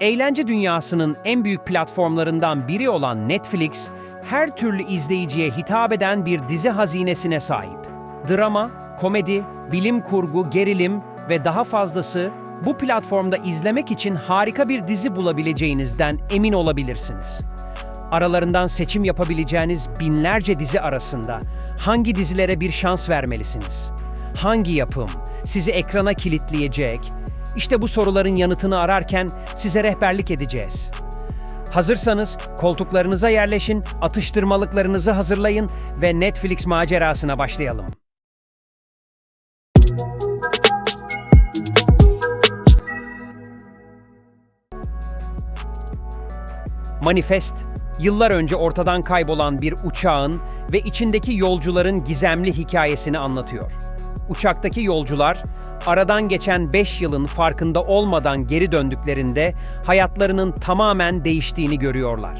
Eğlence dünyasının en büyük platformlarından biri olan Netflix, her türlü izleyiciye hitap eden bir dizi hazinesine sahip. Drama, komedi, bilim kurgu, gerilim ve daha fazlası bu platformda izlemek için harika bir dizi bulabileceğinizden emin olabilirsiniz. Aralarından seçim yapabileceğiniz binlerce dizi arasında hangi dizilere bir şans vermelisiniz? Hangi yapım sizi ekrana kilitleyecek? İşte bu soruların yanıtını ararken size rehberlik edeceğiz. Hazırsanız koltuklarınıza yerleşin, atıştırmalıklarınızı hazırlayın ve Netflix macerasına başlayalım. Manifest, yıllar önce ortadan kaybolan bir uçağın ve içindeki yolcuların gizemli hikayesini anlatıyor. Uçaktaki yolcular, aradan geçen 5 yılın farkında olmadan geri döndüklerinde hayatlarının tamamen değiştiğini görüyorlar.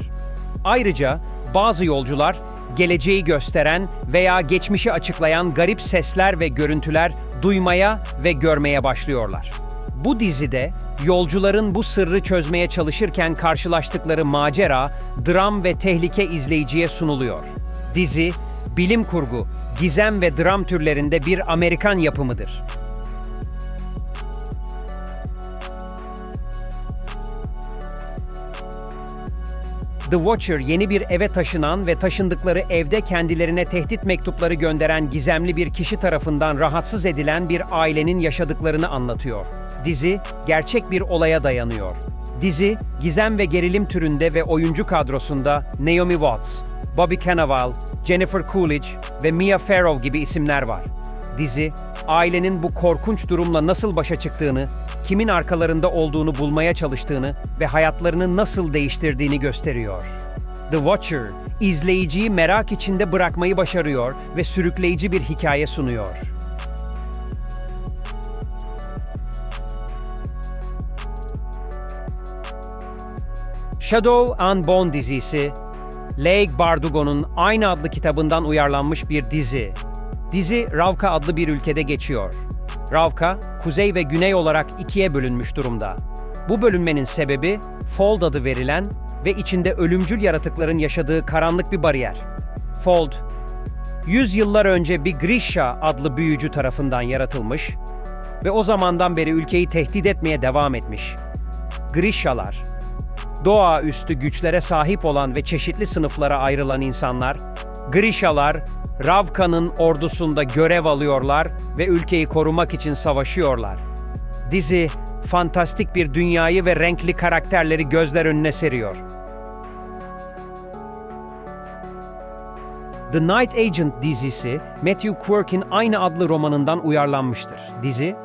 Ayrıca bazı yolcular geleceği gösteren veya geçmişi açıklayan garip sesler ve görüntüler duymaya ve görmeye başlıyorlar. Bu dizide yolcuların bu sırrı çözmeye çalışırken karşılaştıkları macera, dram ve tehlike izleyiciye sunuluyor. Dizi, bilim kurgu, gizem ve dram türlerinde bir Amerikan yapımıdır. The Watcher yeni bir eve taşınan ve taşındıkları evde kendilerine tehdit mektupları gönderen gizemli bir kişi tarafından rahatsız edilen bir ailenin yaşadıklarını anlatıyor. Dizi gerçek bir olaya dayanıyor. Dizi gizem ve gerilim türünde ve oyuncu kadrosunda Naomi Watts, Bobby Cannavale, Jennifer Coolidge ve Mia Farrow gibi isimler var. Dizi, ailenin bu korkunç durumla nasıl başa çıktığını, kimin arkalarında olduğunu bulmaya çalıştığını ve hayatlarını nasıl değiştirdiğini gösteriyor. The Watcher, izleyiciyi merak içinde bırakmayı başarıyor ve sürükleyici bir hikaye sunuyor. Shadow and Bone dizisi, Leigh Bardugo'nun aynı adlı kitabından uyarlanmış bir dizi. Dizi Ravka adlı bir ülkede geçiyor. Ravka, kuzey ve güney olarak ikiye bölünmüş durumda. Bu bölünmenin sebebi, Fold adı verilen ve içinde ölümcül yaratıkların yaşadığı karanlık bir bariyer. Fold, yüz yıllar önce bir Grisha adlı büyücü tarafından yaratılmış ve o zamandan beri ülkeyi tehdit etmeye devam etmiş. Grishalar, doğaüstü güçlere sahip olan ve çeşitli sınıflara ayrılan insanlar, Grishalar, Ravka'nın ordusunda görev alıyorlar ve ülkeyi korumak için savaşıyorlar. Dizi, fantastik bir dünyayı ve renkli karakterleri gözler önüne seriyor. The Night Agent dizisi, Matthew Quirk'in aynı adlı romanından uyarlanmıştır. Dizi,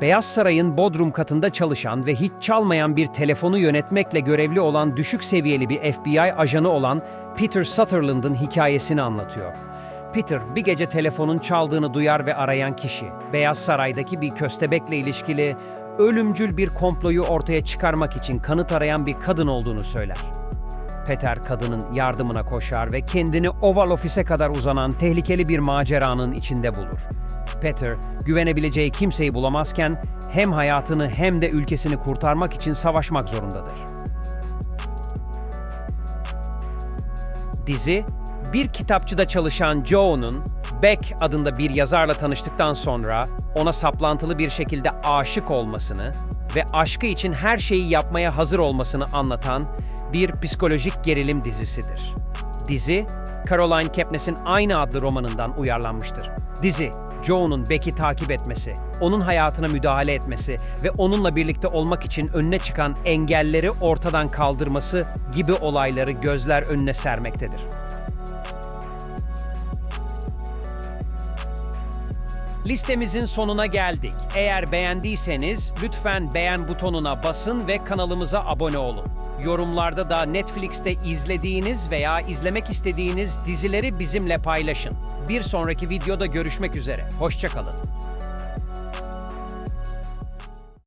Beyaz Saray'ın bodrum katında çalışan ve hiç çalmayan bir telefonu yönetmekle görevli olan düşük seviyeli bir FBI ajanı olan Peter Sutherland'ın hikayesini anlatıyor. Peter bir gece telefonun çaldığını duyar ve arayan kişi, Beyaz Saray'daki bir köstebekle ilişkili ölümcül bir komployu ortaya çıkarmak için kanıt arayan bir kadın olduğunu söyler. Peter kadının yardımına koşar ve kendini Oval Ofis'e kadar uzanan tehlikeli bir maceranın içinde bulur. Peter, güvenebileceği kimseyi bulamazken hem hayatını hem de ülkesini kurtarmak için savaşmak zorundadır. Dizi, bir kitapçıda çalışan Joe'nun Beck adında bir yazarla tanıştıktan sonra ona saplantılı bir şekilde aşık olmasını ve aşkı için her şeyi yapmaya hazır olmasını anlatan bir psikolojik gerilim dizisidir. Dizi, Caroline Kepnes'in aynı adlı romanından uyarlanmıştır. Dizi, Joe'nun Beck'i takip etmesi, onun hayatına müdahale etmesi ve onunla birlikte olmak için önüne çıkan engelleri ortadan kaldırması gibi olayları gözler önüne sermektedir. Listemizin sonuna geldik. Eğer beğendiyseniz lütfen beğen butonuna basın ve kanalımıza abone olun. Yorumlarda da Netflix'te izlediğiniz veya izlemek istediğiniz dizileri bizimle paylaşın. Bir sonraki videoda görüşmek üzere. Hoşçakalın.